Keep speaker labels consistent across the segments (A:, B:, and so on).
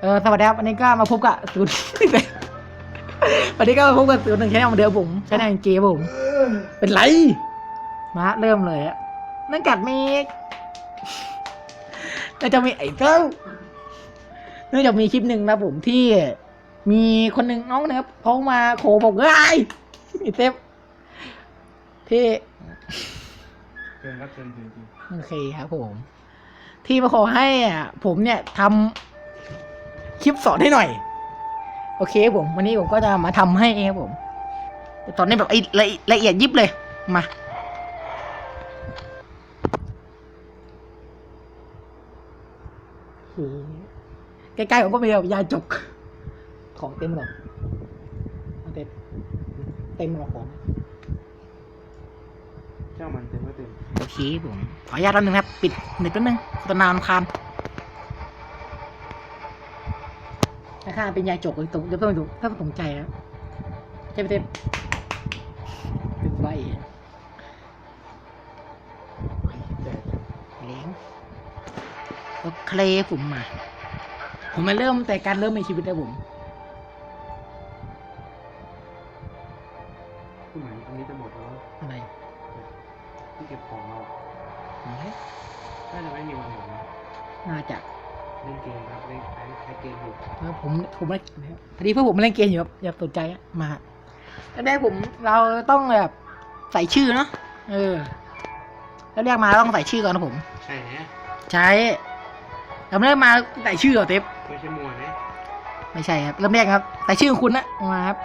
A: เออสวัสดีครับวันนี้ก็มาพบกับศูนย์วันนี้ก็มาพบกับศูนย์หนึ่งใช้แนวเหมือนเดิมผมใช้แนวเกมผม เป็นไร มาเริ่มเลยอะนั่นกัดเมกน่าจะมีไอ้เจ้าเนื่องจากมีคลิปหนึ่งนะผมที่ มีคนหนึ่งน้องนะครับเขามาโขบอกว่าไอ้ไอ้เซฟที่
B: เกินครับเกินจริง
A: โอเคครับผม ที่มาขอให้อะผมเนี่ยทำ คลิปสอนให้หน่อย โอเคครับผม วันนี้ผมก็จะมาทำให้เองครับผมแต่ตอนนี้แบบไอ้ละละเอียดยิบเลยมาใกล้ๆผมก็มีแบบยาจก ของเต็มหรอกเอาเต็มเต็มหรอกของ
B: ๆเจ้ามันเต็มก็เต็ม
A: โอเคผม ขออนุญาตแป๊บนึงครับ ปิดเน็ตแป๊บนึงโฆษณารำคาญ ถ้าเป็นยาจกเลยตรงจะต้องดูถ้าตรงใจแล้วเต็มเต็มเป็นใบเลี้ยงโอเคลผมมา ผมมาเริ่มแต่การเริ่มในชีวิตนะผม
B: ผม
A: ผมไม่พอดีเพื่อนผมมาเล่นเกมอยู่ครับอย่าสนใจอะมาแล้วแรกผมเราต้องแบบใส่ชื่อเนาะเออ แล้วเรียกมาต้องใส่ชื่อก่อนนะผม
B: ใช่ฮะ
A: ใช้เราไม่ได้มาใส่ชื่อเหรอเต็บ
B: ไม่ใช่มัวนะ
A: ไม่ใช่ครับเริ่มแรกครับใส่ชื่อของคุณนะมาครับ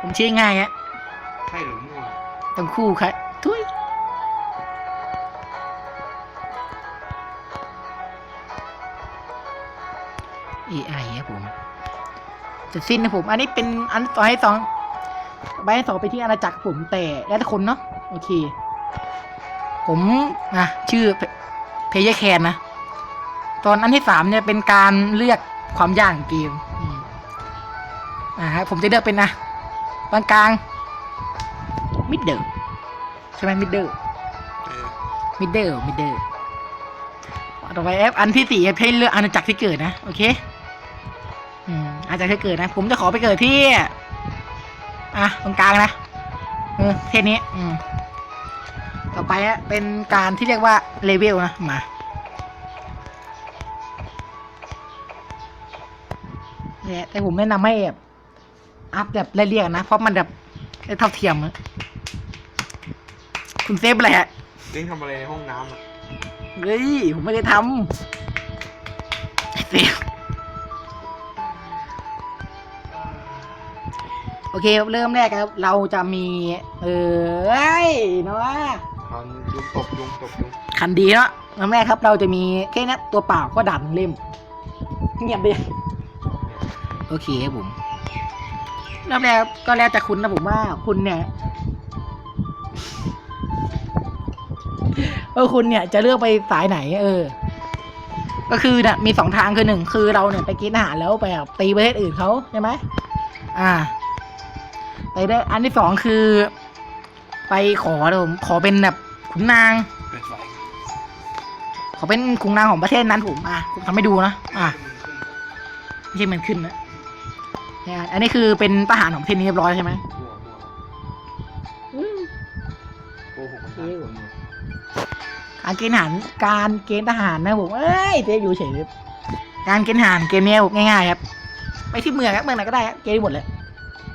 A: ผมชื่อง่ายฮะ
B: ใช่หรือมัว
A: ต้องคู่ครับทุยเอไอครับผม จะสิ้นนะผม อันนี้เป็นอันต่อให้สองใบให้สองไปที่อาณาจักรผมแต่แล้วแต่คนเนาะโอเค ผมนะชื่อเพย์แคนนะ ตอนอันที่สามเนี่ยเป็นการเลือกความยากของเกมอืมอ่าฮะผมจะเลือกเป็นนะปานกลางมิดเดิลใช่ไหมมิดเดิล
B: เออ
A: มิดเดิลมิดเดิลต่อไปแอปอันที่สี่ให้เลือกอาณาจักรที่เกิดนะ โอเค อืมอาณาจักรที่เกิดนะ ผมจะขอไปเกิดที่ อะตรงกลางนะเออเทนี้ อืม ต่อไปอะเป็นการที่เรียกว่าเลเวลนะ มาเนี่ยแต่ผมแนะนำให้แบบอัพแบบเรียกๆนะ เพราะมันแบบเท่าเทียมอะคุณเซฟอะไรฮะ
B: เล่นทำอะไรในห้องน้ำอะ
A: เฮ้ย ผมไม่ได้ทำไอ้เซฟ โอเคเริ่มแรกครับ เราจะมีเออเอ้ยเนาะ
B: ตอนยุงตบยุงตบยุง
A: คันดีเนาะเริ่มแรกครับ เราจะมีแค่นี้ตัวเปล่าก็ดันเล่มเงียบไปโอเคครับผมเริ่มแรกก็แล้วแต่คุณนะผมว่าคุณเนี่ยเออคุณเนี่ยจะเลือกไปสายไหน เออ ก็คือเนี่ยมีสองทางคือหนึ่งคือเราเนี่ยไปกินอาหารแล้วไปแบบตีประเทศอื่นเขาใช่ไหมอ่า ไปได้อันที่สองคือ ไปขอนะผมขอเป็นแบบขุนนาง
B: เป็นไฟ
A: ขอเป็นขุนนางของประเทศนั้นผมอะผมทำให้ดูนะอะไม่ใช่มันขึ้นนะเนี่ยอันนี้คือเป็นทหารของประเทศนี้เรียบร้อยใช่ไหม
B: มัวมัว
A: อืม
B: โกหกคนตายคนมัว
A: การเกณฑ์ทหารการเกณฑ์ทหารนะผมเอ้ยเจ๊อยู่เฉยเลยการเกณฑ์ทหารเกมเนี้ยผมง่ายๆครับ ไปที่เมืองครับเมืองไหนก็ได้ครับเกณฑ์ได้หมดเลย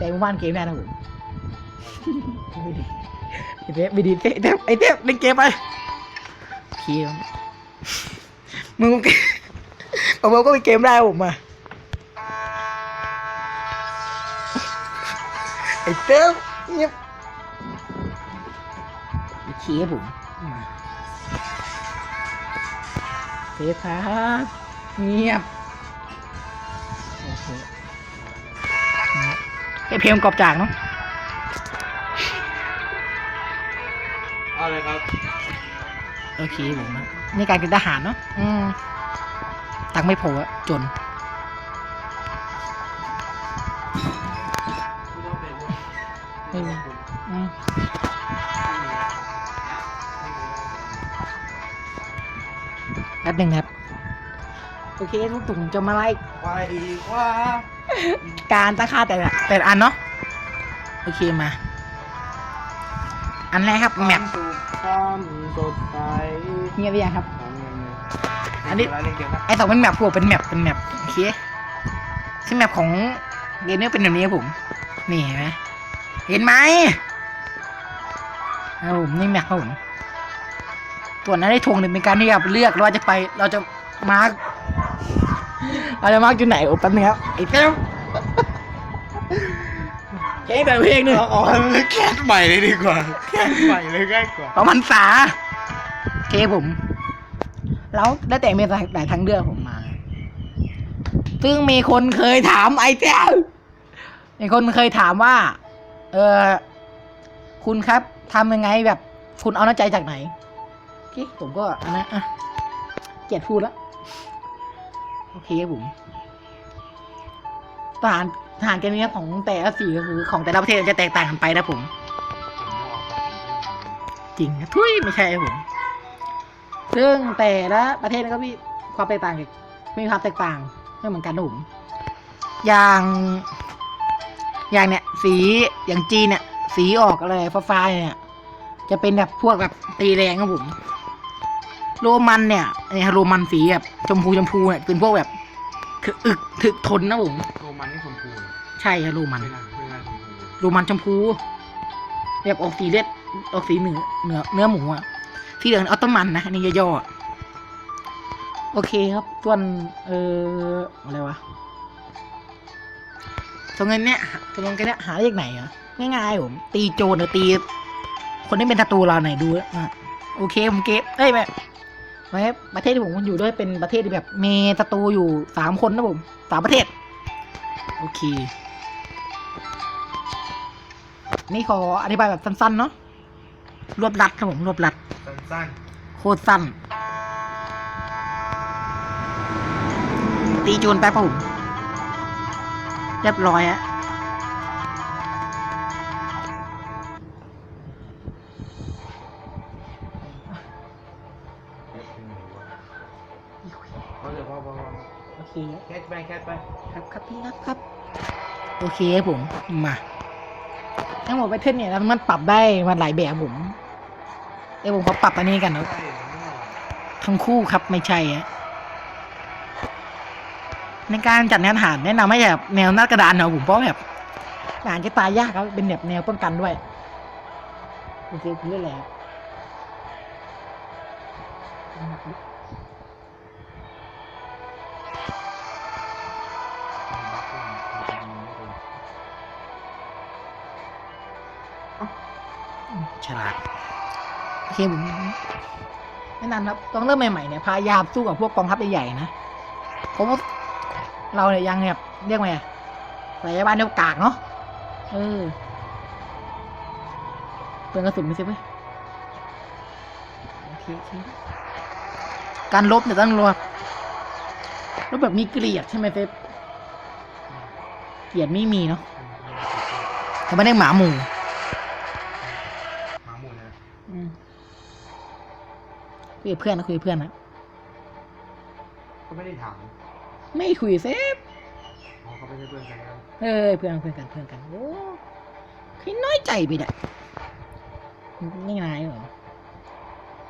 A: แต่หมู่บ้านเกมไม่นะผมไอเทปไม่ดีเทปไอเทปเล่นเกมไปเคียมมึงผมก็ไปเกมได้ผมอะไอเทปเงียบเคียผมเทปครับเงียบ ไอ้เพลงกรอบจากเนาะ
B: เอาเลยครับ
A: โอเคผมนะนี่การเป็นทหารเนาะอืมตังค์ไม่พออะจน
B: ไม่ต้องเป็น
A: ไม่มีอืมแป๊บหนึ่งครับ โอเคทุกถุงจะมาไล่
B: ไปว่า
A: การตั้งค่าแต่ละแต่ละอันเนาะโอเคมา อันแรกครับแมป
B: ความสดใส
A: เงียบไปยังครับ อัน
B: นี้
A: ไอสองเป็นแมปพวกเป็นแมปเป็นแมปโอเคซึ่งแมปของเกมนี้เป็นแบบนี้ครับผม นี่เห็นไหมเห็นไหมครับผมนี่แมปครับผมส่วนั้นได้ทงหนึ่งเป็นการที่แบบเลือกว่าจะไป เราจะมาร์ก เราจะมาร์กจุดไหนโอ้แป๊บนึงครับไอ้เต้าเพลงแต่เพลงหนึ่ง
B: เอาเอาแคสใหม่เลยดีกว่าแคสใหม่เลยง่ายกว่า
A: สองพันษาโอเคผม แล้วได้แต่มีหลายทางเลือกผมมา ซึ่งมีคนเคยถามไอ้เจ้ามีคนเคยถามว่า เออคุณครับทำยังไงแบบ คุณเอาน้ำใจจากไหนโอเคผมก็อันนั้นอะเกลียดพูดแล้ว โอเคครับผมทหารทหารกมนี้ของแต่ละสีก็คือ ของแต่ละประเทศจะแตกต่างกันไปนะผม จริงนะทุยไม่ใช่ผม ซึ่งแต่ละประเทศก็มีความแตกต่างมีความแตกต่างไม่เหมือนกันนะผมอย่างอย่างเนี่ยสีอย่างจีนเนี่ยสีออกอะไรฟ้าๆเนี่ย จะเป็นแบบพวกแบบตีแรงครับผม มันเนี่ยเนี่ยโรมันสีแบบชมพูชมพูเนี่ยเป็นพวกแบบคืออึกถึกทนนะผม
B: โรมันนี่ชมพูเหรอ
A: ใช่ครับโรมัน
B: ไม่น่าไม่น่าชมพู
A: โรมันชมพูแบบออกสีเลือดออกสีเนื้อเนื้อเนื้อหมูอะที่เหลืองออตโตมันนะอันนี่ย่อๆอะโอเคครับส่วนเอออะไรวะส่วนเงินเนี้ยส่วนเงินเนี้ยหาได้จากไหนอะง่ายๆผมตีโจรหรือตี คนที่เป็นศัตรูเราไหนอยดูอะโอเคผมเก็บเอ้ยแบบ ไว้ประเทศที่ผมอยู่ด้วยเป็นประเทศที่แบบมีศัตรูอยู่สามคนนะผมสามประเทศ โอเค นี่ขออธิบายแบบสั้นๆเนาะรวบรัดครับผมรวบรัด
B: สั้น
A: โคตรสั้น ตีโจนแป๊บครับผมเรียบร้อยอะ
B: เอาเดี๋ยวพอพอพอ
A: โอเค
B: แคสไปแคสไป
A: ครับครับพี่ครับครับ โอเคครับผม มาทั้งหมดไปเทนเนี่ยแล้วมันปรับได้มันหลายแบบผมเดี๋ยวผมขอปรับอันนี้กันเนาะ
B: ใช่ไม่หรอก
A: ทั้งคู่ครับไม่ใช่ฮะในการจัดแนวทหารแนะนำให้แบบแนวหน้ากระดานเนาะผมเพราะแบบทหารจะตายยากครับเป็นแบบแนวป้องกันด้วยโอเคคุณเล่นแล้ว ฉลาดโอเคผมแนะนำครับต้องเริ่มใหม่ๆเนี่ยพยายามสู้กับพวกกองทัพใหญ่ๆนะเพราะว่าเราเนี่ยยังแบบเรียกไงอะสายบ้านเดียวกากเนาะเออเปลืองกระสุนไม่ใช่ไหมโอเคโอเคการลบเนี่ยต้องรบลบแบบมีเกลียดใช่ไหมเฟฟเกลียดไม่มีเนาะเขาไม่ได้หมาหมู่ ยกับเพื่อนนะคุยกับเพื่อนนะ
B: ก็ไม่ได้ถาม
A: ไม่คุยเซฟ
B: อ๋อเขาไม่ใช่เพื่อนกันนะ
A: เออเพื่อนเพื่อนกันเพื่อนกันโอ้คิดน้อยใจไปเนี่ยนี่ไงเหรอ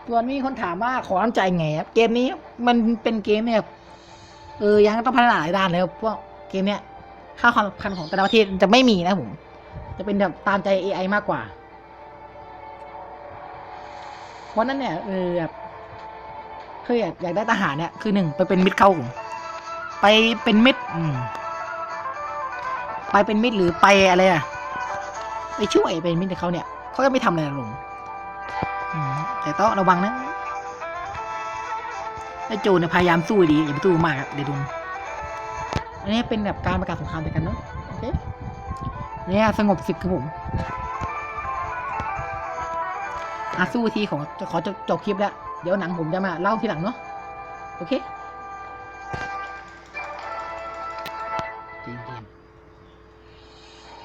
A: ส่วนมีคนถามว่าขอน้ำใจไงครับเกมนี้มันเป็นเกมเนี่ยเออยังต้องพัฒนาหลายด้านแล้วพวกเกมเนี้ยค่าความสำคัญของแต่ละประเทศจะไม่มีนะผม จะเป็นแบบตามใจ AI มากกว่า เพราะนั้นเนี่ยเออแบบ คืออยากอยากได้ทหารเนี่ยคือหนึ่งไปเป็นมิตรเขาผมไปเป็นมิตรไปเป็นมิตรหรือไปอะไรอะไปช่วยเป็นมิตรเขาเนี่ยเขาก็ไม่ทำอะไรหรอกลุงแต่ต้องระวังนะไอ้โจเนี่ยพยายามสู้ดีอย่าไปสู้มากครับเดี๋ยวดนอันนี้เป็นแบบการประกาศสงครามแต่กันเนาะโอเคเนี่ยสงบศึกครับผมอาสู้ทีของขอจบจบคลิปแล้ว เดี๋ยวหนังผมจะมาเล่าทีหลังเนาะโอเคจริงจริง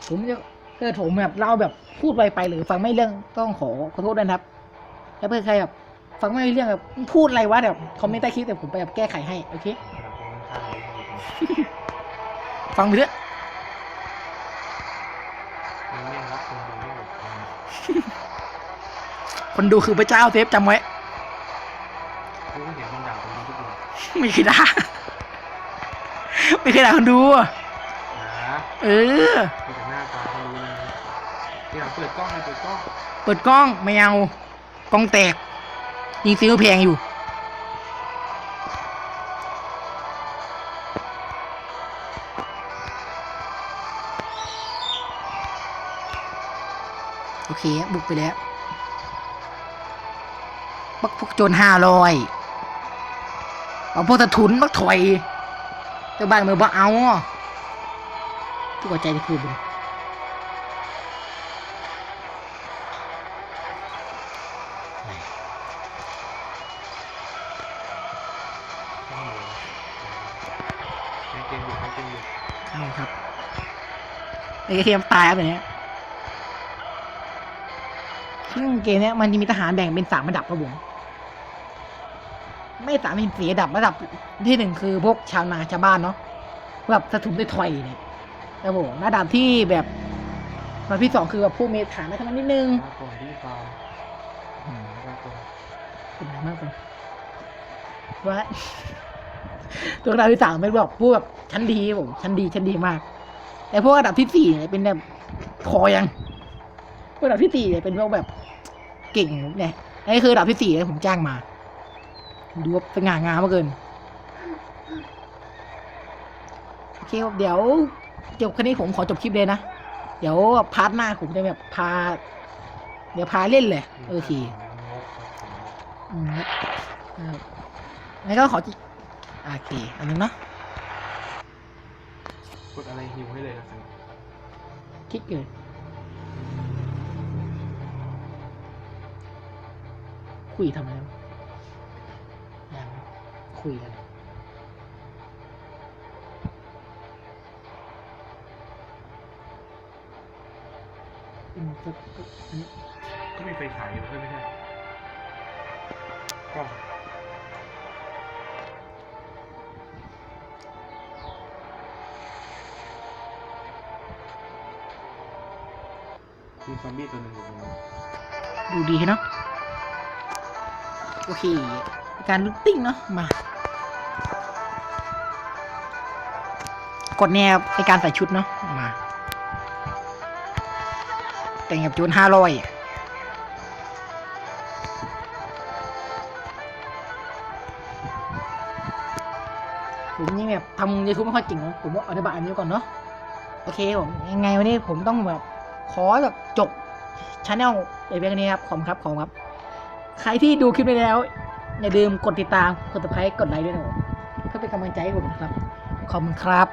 A: ผมจะเกิดผมแบบเล่าแบบพูดไปไปหรือฟังไม่เรื่องต้องขอขอโทษด้วยนะครับถ้าเพื่อนใครแบบฟังไม่รู้เรื่องแบบพูดอะไรวะแบบคอมเมนต์ใต้คลิปแต่ผมไปแบบแก้ไขให้โอเค
B: ครับผม
A: ฟังไปเถอะ
B: ยังไม่รับคนดูไม่หมดฟัง
A: คนดูคือพระเจ้าเซฟจำไว้ ไม่เคยด่าไม่เคยด่าคนดูอะ
B: นะ
A: เออ
B: ดูจากหน้าตาเขารู้เลยนะที่หลังเปิดกล้องเลยเปิดกล้อง
A: เปิดกล้องไม่เอากล้องแตก ยิงซื้อแพงอยู่ โอเค บุกไปแล้วปักพวกโจรห้าร้อย เอาพวกตะทุนปักถอยเจ้าบ้านมือบ่เอาทุกใจจะคืนไปเลย
B: ต้องหมูในเกมอยู่เกมอยู่
A: เอาครับไอ้กระเทียมตายครับแบบเนี้ยซึ่งเกมเนี้ยมันจะมีทหารแบ่งเป็นสามระดับครับผม ไม่สามเป็นสี่ระดับระดับที่หนึ่งคือพวกชาวนาชาวบ้านเนาะแบบสะทุนได้ถอยเนี่ยครับผมระดับที่แบบระดับที่สองคือแบบผู้มีฐานะขึ้นมานิดนึง
B: ลาก่อนที่ฟาร์ม
A: อืม
B: ลาก่อน
A: เป็นไรมากเลยว่าตัวระดับที่สามเป็นแบบพวกแบบชั้นดีครับผมชั้นดีชั้นดีมาก แต่พวกระดับที่สี่เนี่ยเป็นแบบพอยังพวกระดับที่สี่เนี่ยเป็นพวกแบบเก่งเนี่ยอันนี้คือระดับที่สี่ที่ผมจ้างมา ดูว่าเป็นงางามมากเกิน โอเคครับเดี๋ยวจบแค่นี้ผมขอจบคลิปเลยนะ เดี๋ยวพาร์ทหน้าผมจะแบบพา เดี๋ยวพาเล่นเลยโอเคงั้นก็ขอจิโอเค อันนึงเนาะ
B: กดอะไรหิวให้เลยนะครับ
A: คิดเกินคุยทำไมวะยัง คุยกันอืมก็ก็อันนี้
B: ก็มีไฟฉายอยู่เพื่อนไม่ใช่กล้องมีซอมบี้ตัวหนึ่งอยู่ตรงนี้
A: ดูดีเนาะโอเค การลุตติ้งเนาะมา กดแนวในการใส่ชุดเนาะมา แต่งกับโจนห้าร้อยผมยังแบบทำยูทูบไม่ค่อยเก่งนะผมว่าอธิบายอันนี้ก่อนเนาะโอเคผมยังไงวันนี้ผมต้องแบบขอแบบจบชาแนลในเพียงนี้ครับขอบคุณครับขอบคุณครับ ใครที่ดูคลิปไปแล้ว อย่าลืมกดติดตามกดติดตามกดไลค์ด้วยนะผมเพื่อเป็นกำลังใจให้ผมนะครับขอบคุณครับ